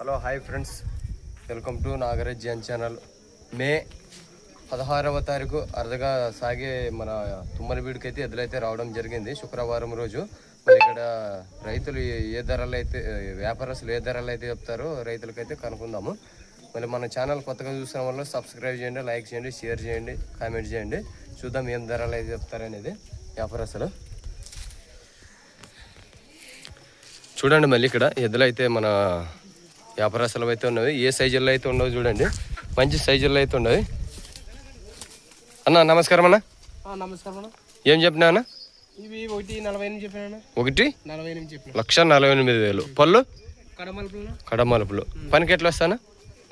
Hello hi friends. Welcome to Nagaraj Jan channel. May పదహారవ తారీఖు అరదగా సాగే మన తుమ్మలబీడికి అయితే ఎదురైతే రావడం జరిగింది. శుక్రవారం రోజు మరి ఇక్కడ రైతులు ఏ- ధరలు అయితే వ్యాపారస్తులు ఏ ధరలు అయితే చెప్తారో రైతులకైతే కనుక్కుందాము. మరి మన ఛానల్ కొత్తగా చూసిన వల్ల సబ్స్క్రైబ్ చేయండి లైక్ చేయండి షేర్ చేయండి కామెంట్ చేయండి. చూద్దాం ఏం ధరలు అయితే చెప్తారనేది వ్యాపారస్తులు. చూడండి మళ్ళీ ఇక్కడ ఎద్దులు అయితే మన వ్యాపారస్తులు అయితే ఉన్నవి ఏ సైజుల్లో అయితే ఉండవు చూడండి. మంచి సైజుల్లో అయితే ఉండవు అన్న నమస్కారం అన్న. నమస్కారం అన్న. ఏం చెప్పినా అన్న? ఇవి ఒకటి నలభై ఎనిమిది చెప్పినా ఒకటి? నలభై ఎనిమిది చెప్పిన. లక్ష నలభై ఎనిమిది వేలు. పళ్ళు? కడమలుపులు పనికి ఎట్లా వస్తానా?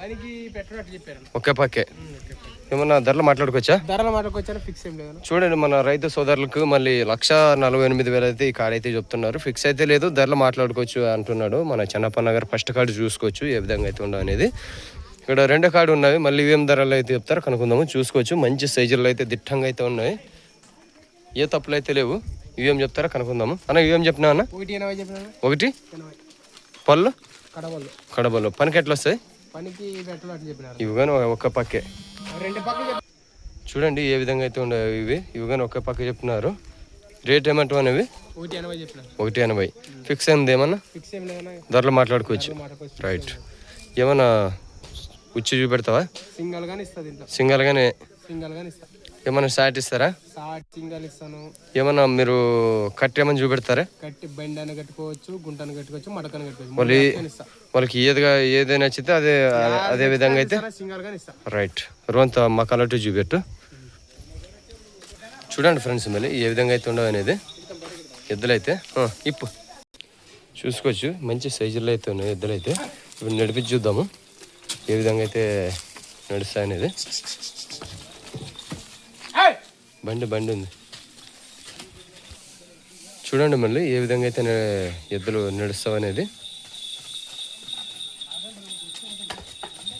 పనికి పెట్టినట్టు చెప్పారు ఒకే పక్కే. ఏమన్నా ధరలు మాట్లాడుకోవచ్చా? ధరల మాటకు వచ్చారు ఫిక్స్ ఏం లేదు. చూడండి మన రైతు సోదరులకు మళ్ళీ లక్ష నలభై ఎనిమిది వేలు అయితే ఈ కార్డు అయితే చెప్తున్నారు. ఫిక్స్ అయితే లేదు ధరలు మాట్లాడుకోవచ్చు అంటున్నాడు. మన చెన్నప్పన్న గారు ఫస్ట్ కార్డు చూసుకోవచ్చు ఏ విధంగా అయితే ఉండవు అనేది. ఇక్కడ రెండో కార్డు ఉన్నవి మళ్ళీ ఇవేం ధరలు అయితే చెప్తారు కనుక్కుందాము చూసుకోవచ్చు. మంచి సైజుల్లో అయితే దిట్టంగా అయితే ఉన్నాయి. ఏ తప్పులు అయితే లేవు. ఇవేం చెప్తారో కనుక్కుందాము. అన్న ఇవేం చెప్పినా అన్న? ఒకటి పళ్ళు? కడవలు కడబలు పనికి ఎట్లా వస్తాయి? పనికి పెట్టినట్టు చెప్పినారు. ఇవి కానీ ఒక్క పక్కే. రెండు చూడండి ఏ విధంగా అయితే ఉండవు ఇవి. ఇవి కానీ ఒక్క పక్క చెప్తున్నారు. రేట్ ఏమంటావు అనేవి? ఒకటి ఎనభై చెప్పినారు. ఒకటి ఎనభై. ఫిక్స్ అయింది ఏమన్నా? ఫిక్స్ ఏం లేదన్నా. ధరలు మాట్లాడుకోవచ్చు. రైట్ ఏమన్నా ఉచ్చి చూపెడతావా? సింగల్ గాని ఇస్తా దీంట్లో. సింగల్ గానే. సింగల్ గాని ఇస్తా. ఏమన్నా షార్ట్ ఇస్తారా? సాట్ సింగల్ ఇస్తాను. ఏమన్నా మీరు కట్ ఏమన్నా చూపెడతారా? కట్టి బెండ్ అని కట్టుకోవచ్చు గుంటను కట్టుకోవచ్చు మడకని కట్టుకోవచ్చు. మళ్ళీ వాళ్ళకి ఏదిగా ఏదైనా నచ్చితే అదే అదే విధంగా అయితే సింగల్ గాని ఇస్తా. రైట్. రోంత మా కలర్ చూపెట్టు. చూడండి ఫ్రెండ్స్ మళ్ళీ ఏ విధంగా అయితే ఉండవు అనేది. ఎద్దులైతే ఇప్పు. చూసుకోవచ్చు మంచి సైజుల్లో అయితే ఉన్నాయి ఎద్దులైతే. ఇప్పుడు నడిపించి చూద్దాము. ఏ విధంగా అయితే నడుస్తాయి అనేది. బండి బండి ఉంది. చూడండి మళ్ళీ ఏ విధంగా అయితే ఎద్దులు నడుస్తావనేది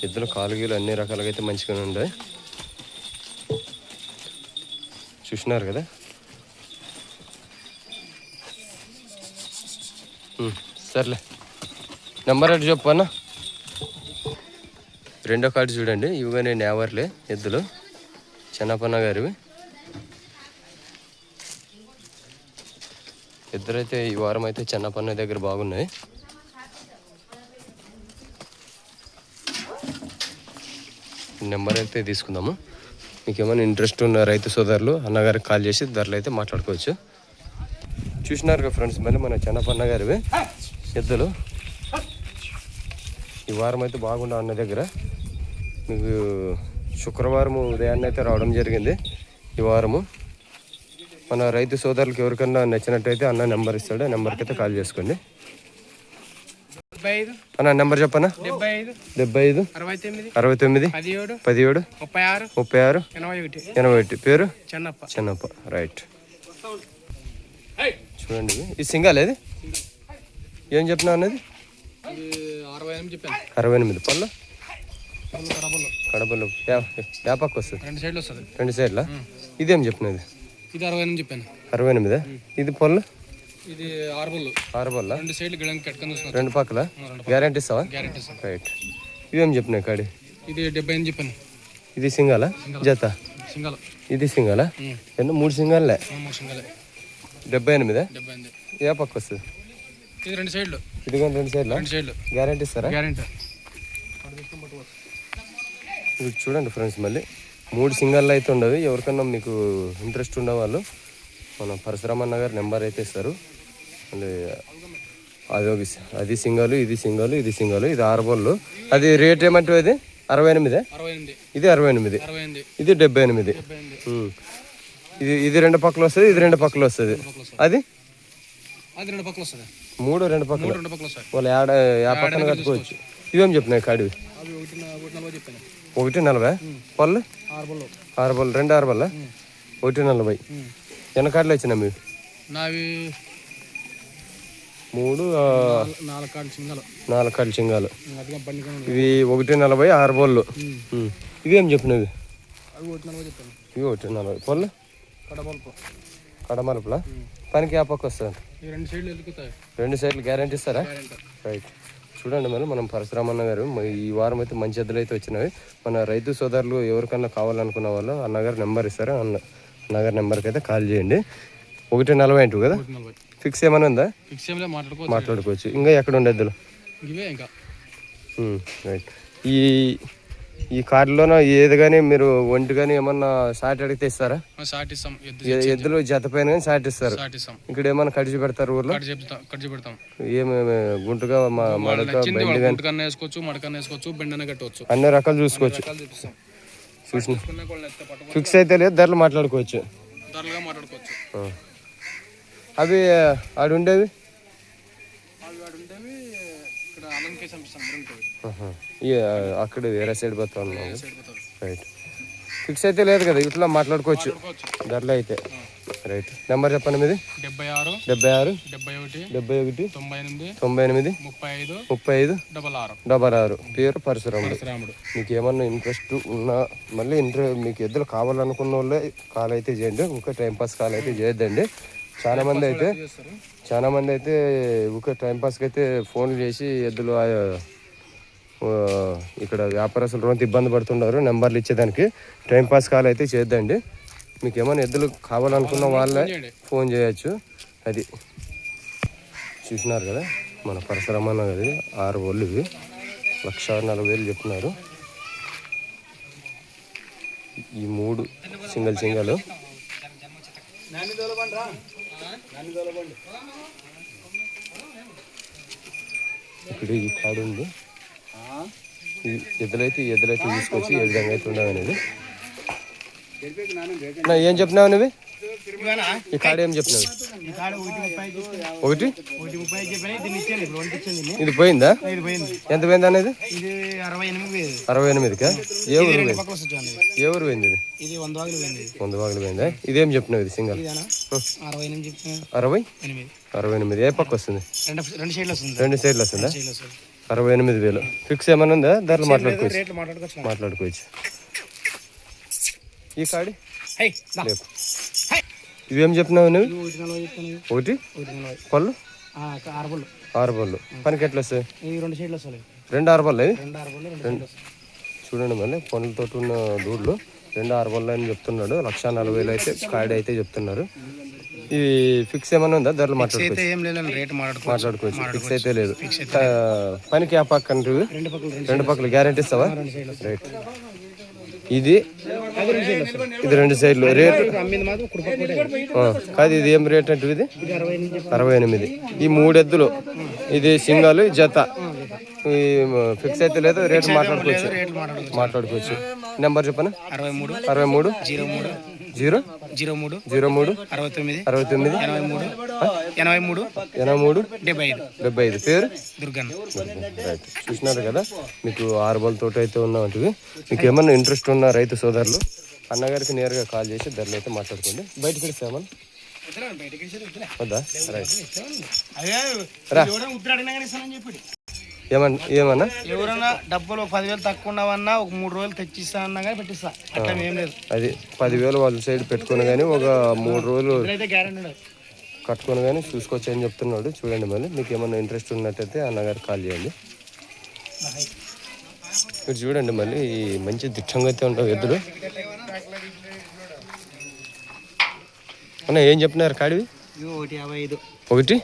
ఎద్దులు కాలుగీలు అన్ని రకాలుగా అయితే మంచిగానే ఉన్నాయి. చూసినారు కదా? సర్లే. నెంబర్ అటు చెప్పు అన్న. రెండో కార్డు చూడండి. ఇవిగానే నేవర్లే ఎద్దులు. చిన్నపన్న గారివి. ఇద్దరైతే ఈ వారం అయితే చెన్నపన్న దగ్గర బాగున్నాయి. నెంబర్ అయితే తీసుకుందాము. మీకు ఏమైనా ఇంట్రెస్ట్ ఉన్న రైతు సోదరులు అన్నగారికి కాల్ చేసి ధరలు అయితే మాట్లాడుకోవచ్చు. చూసినారు కదా ఫ్రెండ్స్ మళ్ళీ మన చెన్నపన్న గారివి ఎద్దులు. ఈ వారం అయితే బాగుండా అన్న దగ్గర. మీకు శుక్రవారం ఉదయాన్నే అయితే రావడం జరిగింది ఈ వారము. మన రైతు సోదరులకు ఎవరికన్నా నచ్చినట్టయితే అన్న నెంబర్ ఇస్తాడు. నెంబర్కి అయితే కాల్ చేసుకోండి. అన్న నెంబర్ చెప్పనా? డెబ్బై ఐదు. అరవై తొమ్మిది పదిహేడు. ముప్పై ఆరు. ముప్పై ఆరు. ఎనభై ఒకటి. పేరు? చెన్నప్ప. చిన్నప్ప. రైట్. చూడండి. ఇది. సింగల్ ఏది? ఏం చెప్పినా అన్నది? అరవై ఎనిమిది పళ్ళు? కడపలో. సైడ్లు వస్తుంది. రెండు సైడ్ల? ఇదేం చెప్పినది? ఇది అరవై ఎనిమిది చెప్పాను. అరవై ఎనిమిదా? ఇది పళ్ళు ఇది ఆరు ఆరు పళ్ళ రెండు సైడ్లు కట్టుకొని రెండు పక్కల? గ్యారంటీ ఇస్తావా? గ్యారెంటీ రైట్ ఇవేం చెప్పినాయి కాడి? ఇది డెబ్బై ఎనిమిది చెప్పాను. ఇది సింగాలా? జత? సింగల్. ఇది సింగాలా? ఎన్నో మూడు సింగాలే మూడు సింగలే డెబ్బై ఎనిమిదా? డెబ్బై ఎనిమిది. ఏ పక్క వస్తుంది? ఇది రెండు సైడ్లు. ఇది కానీ రెండు సైడ్ల? రెండు సైడ్లు. గ్యారంటీ ఇస్తారా? గ్యారెంటీ ఇది చూడండి ఫ్రెండ్స్ మళ్ళీ. మూడు సింగల్ అయితే ఉండవు. ఎవరికన్నా మీకు ఇంట్రెస్ట్ ఉన్న వాళ్ళు మన పరశురామ నగర్ నెంబర్ అయితే ఇస్తారు. మళ్ళీ అది ఒక అది సింగల్ ఇది సింగల్ ఇది సింగల్ ఇది ఆరు బోళ్ళు అది రేట్ ఏమంటే అది అరవై ఎనిమిదే? ఇది అరవై ఎనిమిది. ఇది డెబ్బై ఎనిమిది. ఇది ఇది రెండు పక్కలు వస్తుంది ఇది రెండు పక్కలు వస్తుంది. అది? మూడు రెండు పక్కలు. వాళ్ళు యాడ యా పక్కన కట్టుకోవచ్చు. ఇవేం చెప్పినాయి కాడివి? ఒకటి నలభై పళ్ళు? ఆరు బళ్ళు బళ్ళు రెండు ఆరు బల్ల ఒకటి నలభై. వెనకాడలు వచ్చినా మీరు నావి మూడు నాలుగు- కాళ్ళు చింగాలు ఇవి ఒకటి నలభై ఆరు బళ్ళు. ఇవేం చెప్పినవి? ఇవి ఒకటి నలభై. పళ్ళు? కడమలుపులా? పనికి ఆ పక్క వస్తుంది రెండు సైడ్లు గ్యారంటీ ఇస్తారా? రైట్. చూడండి మరి మనం పరశురామన్న గారు ఈ వారం అయితే మంచి ఎద్దులు అయితే వచ్చినాయి మన రైతు సోదరులు ఎవరికన్నా కావాలనుకున్న వాళ్ళు అన్నగారు నెంబర్ ఇస్తారు. అన్న అన్నగారి నెంబర్కి అయితే కాల్ చేయండి. ఒకటి నలభై అంటూ కదా? ఫిక్స్ ఏమైనా ఉందా? ఫిక్స్ మాట్లాడుకోవచ్చు. ఇంకా ఎక్కడ ఉండే ఎద్దులు? రైట్. ఈ ఈ కార్డులోన ఏది కానీ మీరు ఒంటి కానీ ఏమన్నా షార్ట్ అడిగితే ఇస్తారా? షార్ట్ ఇస్తాం. ఎద్దులు జత పైన కానీ షార్ట్ ఇస్తారు. ఇక్కడ ఏమన్నా కడిచి పెడతారు ఊర్లో? కట్ చెప్తాం ఏమేమి గుంటుగా మడక బండి వాడు కానీ గుంటకన్నా వేసుకోవచ్చు మడకన్నా వేసుకోవచ్చు బెండన కట్టవచ్చు. అన్ని రకాలు చూసుకోవచ్చు. చూసిన ఫిక్స్ అయితే లేదు ధరలు మాట్లాడుకోవచ్చు. ధరలుగా మాట్లాడుకోవచ్చు. ఆ. అవి ఆడు ఉండేవి అవి వాడు ఉండేవి ఇక్కడ అనిపిస్తాం అక్కడ వేరే సైడ్ పోతా పోతారు రైట్ ఫిక్స్ అయితే లేదు కదా ఇట్లా మాట్లాడుకోవచ్చు. ధరలు అయితే. రైట్ నెంబర్ చెప్పండి మీది? డెబ్బై ఆరు డెబ్బై ఆరు డెబ్బై ఒకటి డెబ్బై ఒకటి తొంభై ఎనిమిది తొంభై ఎనిమిది ముప్పై ఐదు ముప్పై ఐదు డబల్ ఆరు. డబల్ ఆరు. పేరు పరశురాముడు. మీకు ఏమన్నా ఇంట్రెస్ట్ ఉన్నా మళ్ళీ ఇంట్రె మీకు ఎద్దులు కావాలనుకున్న వాళ్ళే కాల్ అయితే చేయండి. ఇంకా టైంపాస్ కాల్ అయితే చేయొద్దండి. చాలా మంది అయితే చాలా మంది అయితే ఊకే టైంపాస్కి అయితే ఫోన్లు చేసి ఎద్దులు ఇక్కడ వ్యాపారస్తులు రోజు ఇబ్బంది పడుతున్నారు. నెంబర్లు ఇచ్చేదానికి టైంపాస్ కాల్ అయితే చేద్దండి. మీకు ఏమైనా ఎద్దులు కావాలనుకున్న వాళ్ళే. ఫోన్ చేయొచ్చు. అది చూసినారు కదా మన పరశురమన్న అది ఆరు ఒళ్ళు ఇవి. లక్ష నలభై వేలు చెప్తున్నారు ఈ మూడు సింగల్ సింగల్. ఇక్కడ ఈ కాడు ఉంది. ఎద్దులైతే ఎద్దులైతే తీసుకొచ్చి ఏ విధంగా అయితే ఉండవు అనేది. నా ఏం చెప్పినావు నువ్వు? ఈ కాడ ఏం చెప్పినావు ఒకటి. ఇది పోయిందా? ఎంత పోయింది అనేది? ఇది అరవై ఎనిమిదికా? ఏ ఊరు పోయింది? ఏ ఊరు పోయింది ఇది? వంద వాగులు పోయింది? ఇది చెప్పినావు ఇది సింగల్? అరవై అరవై? ఎనిమిది. ఏ పక్క వస్తుంది? రెండు రెండు సైడ్లు వస్తుంది. అరవై ఎనిమిది వేలు. ఫిక్స్ ఏమైనా ఉందా? ధరలు మాట్లాడుకోవచ్చు. మాట్లాడుకోవచ్చు. ఈ కాడి. లేపు ఇవేం చెప్పినావు నువ్వు? ఒకటి? పళ్ళు? ఆరు పళ్ళు పనికి ఎట్లా వస్తాయి? రెండు సైడ్లు వస్తాయి. రెండు ఆరు పళ్ళు రెండు చూడండి మళ్ళీ పనులతో ఉన్న దూడ్లు. రెండు ఆరు పళ్ళు అని చెప్తున్నాడు. లక్ష నలభై వేలు అయితే కాడి అయితే చెప్తున్నారు. ఇది ఫిక్స్ ఏమైనా ఉందా? ధరలు మాట్లాడుకోవచ్చు. ఏం రేట్ మాట్లాడుకోవచ్చు. ఫిక్స్ అయితే లేదు. పనికి ఆ పక్క రెండు పక్కల రెండు రెండు పక్కల గ్యారెంటీ ఇస్తావా? రైట్ ఇది? ఇది రెండు సైడ్లు. రేటు కాదు ఇది ఏం రేట్ అంటే ఇది? అరవై ఎనిమిది ఈ మూడు ఎద్దులు ఇది సింగల్ ఈ జత. ఈ ఫిక్స్ అయితే లేదు రేటు మాట్లాడుకోవచ్చు. మాట్లాడుకోవచ్చు. నెంబర్ చెప్పనా? అరవై మూడు. అరవై మూడు? జీరో మూడు. జీరో మూడు జీరో మూడు అరవై తొమ్మిది అరవై తొమ్మిది ఎనభై మూడు ఎనభై మూడు ఎనభై మూడు డెబ్బై ఐదు. డెబ్బై ఐదు. పేరు? దుర్గన్ రైట్. చూసినారు కదా మీకు ఆరుబల్ తోట అయితే ఉన్నటువంటివి మీకు ఏమన్నా ఇంట్రెస్ట్ ఉన్న రైతు సోదరులు అన్నగారికి నేరుగా కాల్ చేసి ధరలు అయితే మాట్లాడుకోండి. బయటకు వెళ్తామని వద్దా? రైట్. రా. ఏమన్నా ఏమన్నా? ఎవరన్నా డబ్బులు పదివేలు తక్కువ ఉన్నావన్నా ఒక మూడు రోజులు తెచ్చిస్తా అన్నా కానీ పెట్టిస్తా. అట్లా ఏం లేదు. అది పదివేలు వాళ్ళ సైడ్ పెట్టుకొని కానీ ఒక మూడు రోజులు కట్టుకొని కానీ చూసుకోవచ్చు అని చెప్తున్నాడు. చూడండి మళ్ళీ. మీకు ఏమన్నా ఇంట్రెస్ట్ ఉన్నట్టయితే అన్నగారు కాల్ చేయండి. మీరు చూడండి మళ్ళీ ఈ మంచి దిట్టంగా అయితే ఉంటావు ఎద్దులు. అన్న ఏం చెప్పినారు కాడివి? ఒకటి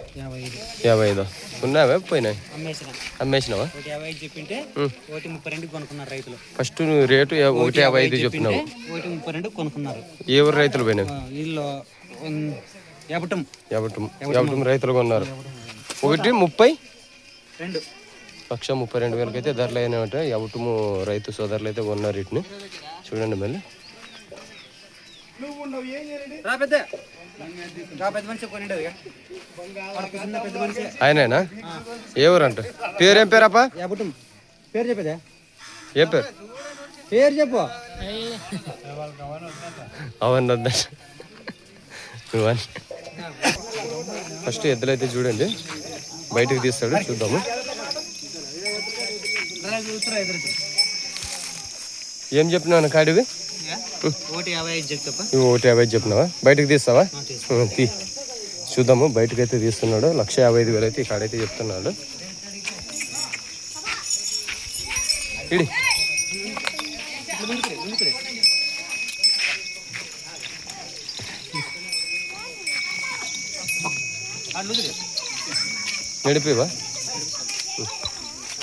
యాభై ఐదు ఉన్నావా? పోయినాయి? అమ్మేసిన. అమ్మేసినావా? ఫస్ట్ నువ్వు రేటు ఒకటి యాభై ఐదు చెప్పినావు. ఊరు రైతులు యాభటం రైతులు కొన్నారు. ఒకటి ముప్పై? రెండు. లక్ష ముప్పై రెండు వేలకి అయితే ధరలు అయినాయట. ఎవటము రైతు సోదరులు అయితే కొన్నారు వీటిని. చూడండి మళ్ళీ. ఆయనేనా? ఏ ఊరు అంట పేరేం పేరప్ప? పేరు చెప్పేదా? ఏ పేరు? పేరు చెప్పు. అవన్నీ వద్ద? ఫస్ట్ ఎద్దులైతే చూడండి. బయటకు తీస్తాడు చూద్దాము. ఏం చెప్పినావు కాడివి? ఒకటి యాభై ఐదు చెప్తా ఇవి ఒకటి యాభై చెప్పినావా బయటకు తీస్తావా తీ. చూద్దాము బయటకు అయితే తీస్తున్నాడు. లక్ష యాభై ఐదు వేలు అయితే ఈ కాడైతే చెప్తున్నాడు. ఇడి. నడిపివా?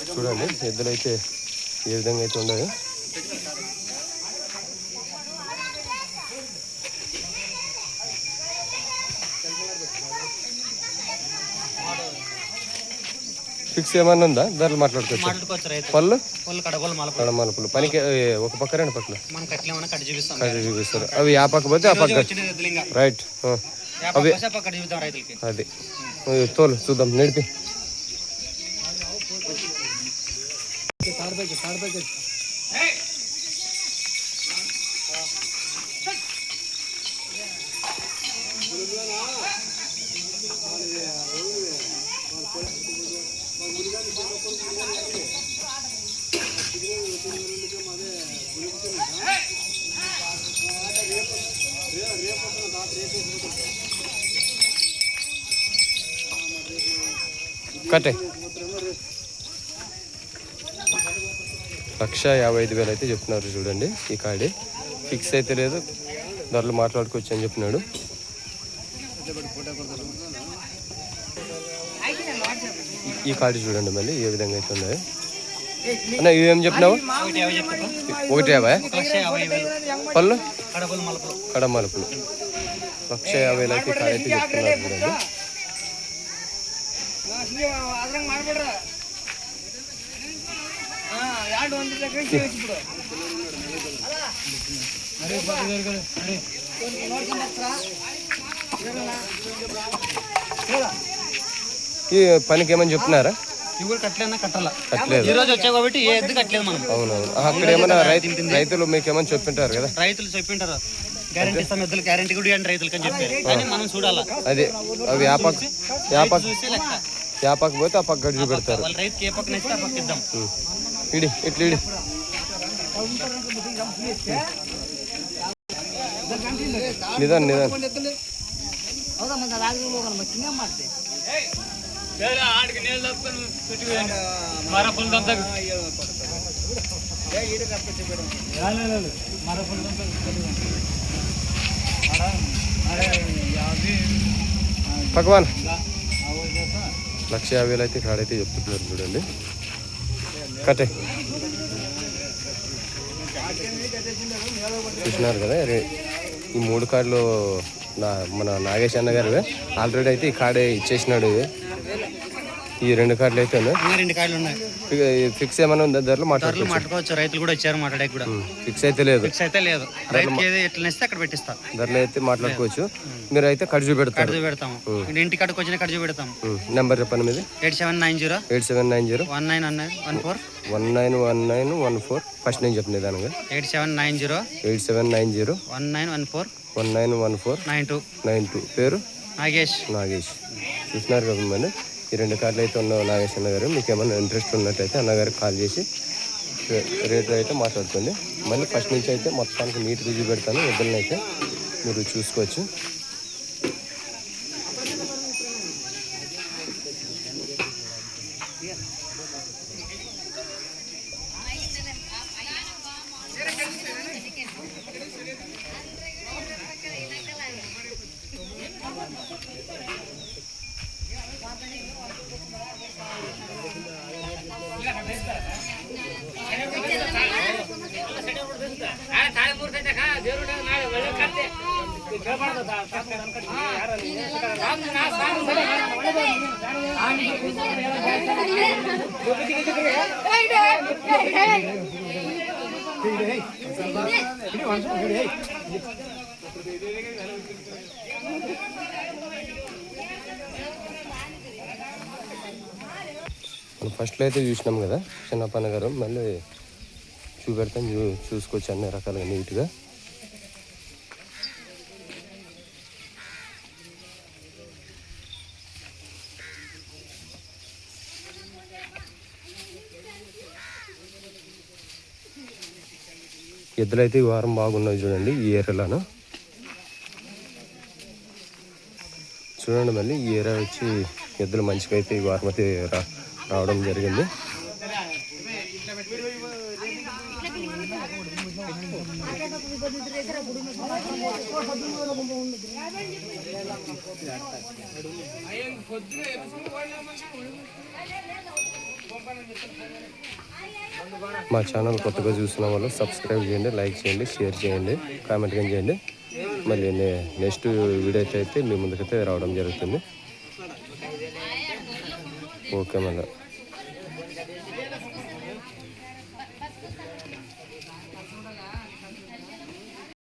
చూడండి అయితే ఏ విధంగా అయితే ఉండదు. ఫిక్స్ ఏమన్నా ఉందా? ధరలు మాట్లాడుకోవచ్చు? పళ్ళు? కడమలుపులు పనికి ఒక పక్క రెండు పక్కన కట్ చూపిస్తారు. అవి ఆ పక్క పోతే ఆ పక్క. రైట్. రైతులకి. అది. తోలు చూద్దాం. నడిపి కట్టే. లక్ష యాభై ఐదు వేలు అయితే చెప్తున్నారు చూడండి ఈ కాడి. ఫిక్స్ అయితే లేదు. ధరలు మాట్లాడుకోవచ్చు అని చెప్పినాడు. ఈ- కాడి చూడండి మళ్ళీ ఏ విధంగా అయితే ఉన్నాయో. అన్న ఇవేం చెప్పినావు? ఒకటి యాభై. పళ్ళు? కడమలుపులు లక్ష యాభై అయితే చెప్తున్నారు చూడండి. ఈ పనికి ఏమని చెప్తున్నారా? ఇవి కూడా కట్టలేనా కట్టాల? కట్టలేదు. ఈ రోజు వచ్చావు కాబట్టి ఏ ఎద్దు కట్టలేదు మనం. అవునవును. ఆ, అక్కడ ఏమైనా రైతు రైతులు మీకు ఏమైనా చెప్పింటారు కదా? రైతులు చెప్పింటారు. గ్యారంటీ ఇస్తాం ఎద్దులు గ్యారంటీ కూడా ఇవ్వండి రైతులకి అని చెప్పారు. కానీ మనం చూడాలా? అదే అవి యాపక్ యాపక్ చూసి లెక్క. యాపక్ పోతే ఆ పక్క గడిచి పెడతారు పక్క. ఇడి ఇట్లా ఇడి. నిదాన్ నిదాన్. పక్కవాన్ లక్ష యాభై వేలు అయితే కాడైతే చెప్తున్నారు చూడండి. కట్టే. చూసినారు కదా ఈ మూడు కార్డులు నా మన నాగేష్ అన్న గారు ఆల్రెడీ అయితే ఈ కార్డే ఇచ్చేసినాడు. ఈ రెండు కార్డులు అయితే ఉన్నాయి. రెండు ఉన్నాయి. ఫిక్స్ ఏమైనా ఉందా? ధరలు ధరలు మాట్లాడుకోవచ్చు. రైతులు కూడా ఇచ్చారు మాట్లాడే కూడా. ఫిక్స్ అయితే లేదు. ఫిక్స్ అయితే లేదు. రైతుకి ఏది ఎట్లా ఇస్తే అక్కడ పెట్టిస్తా ధరలు అయితే మాట్లాడుకోవచ్చు. మీరు అయితే ఖర్చు పెడతారు కడుచు పెడతాము ఇంటి కాడికి వచ్చిన కడుచు పెడతాము ఉం. నెంబర్ చెప్పండి మీది. Eight seven nine zero. Eight seven nine zero. One nine one nine one four. One nine one nine one four. First నేను చెప్పిన విధానంగా eight seven nine zero. Eight seven nine zero. One nine one four. One nine one four. Nine two. Nine two. పేరు? నాగేష్. నాగేష్. చూసినారు కదా మరి ఈ రెండు కార్లు అయితే ఉన్న నాగేశ్వర అన్న గారు. మీకు ఏమైనా ఇంట్రెస్ట్ ఉన్నట్టయితే అన్నగారికి కాల్ చేసి రే- అయితే మాట్లాడుతుంది మళ్ళీ ఫస్ట్ నుంచి అయితే మొత్తానికి నీట్ రివ్యూ పెడతాను. ఇద్దరిని అయితే మీరు చూసుకోవచ్చు. ఫస్ట్లో అయితే చూసినాం కదా చిన్నప్పన్న గారు. మళ్ళీ చూపెడతాం చూ చూసుకోవచ్చు అన్ని రకాలుగా నీట్గా ఎద్దులు అయితే ఈ వారం బాగున్నాయి చూడండి ఈ ఏరియాలోను చూడండి మళ్ళీ ఈ ఏరియా వచ్చి ఎద్దులు మంచిగా అయితే ఈ వారం అయితే రా రావడం జరిగింది. మా ఛానల్ కొత్తగా చూసిన వాళ్ళు సబ్స్క్రైబ్ చేయండి లైక్ చేయండి షేర్ చేయండి కామెంట్ కానీ చేయండి. మళ్ళీ నే- నెక్స్ట్ వీడియో అయితే మీ ముందుకైతే రావడం జరుగుతుంది. ఓకే మళ్ళీ.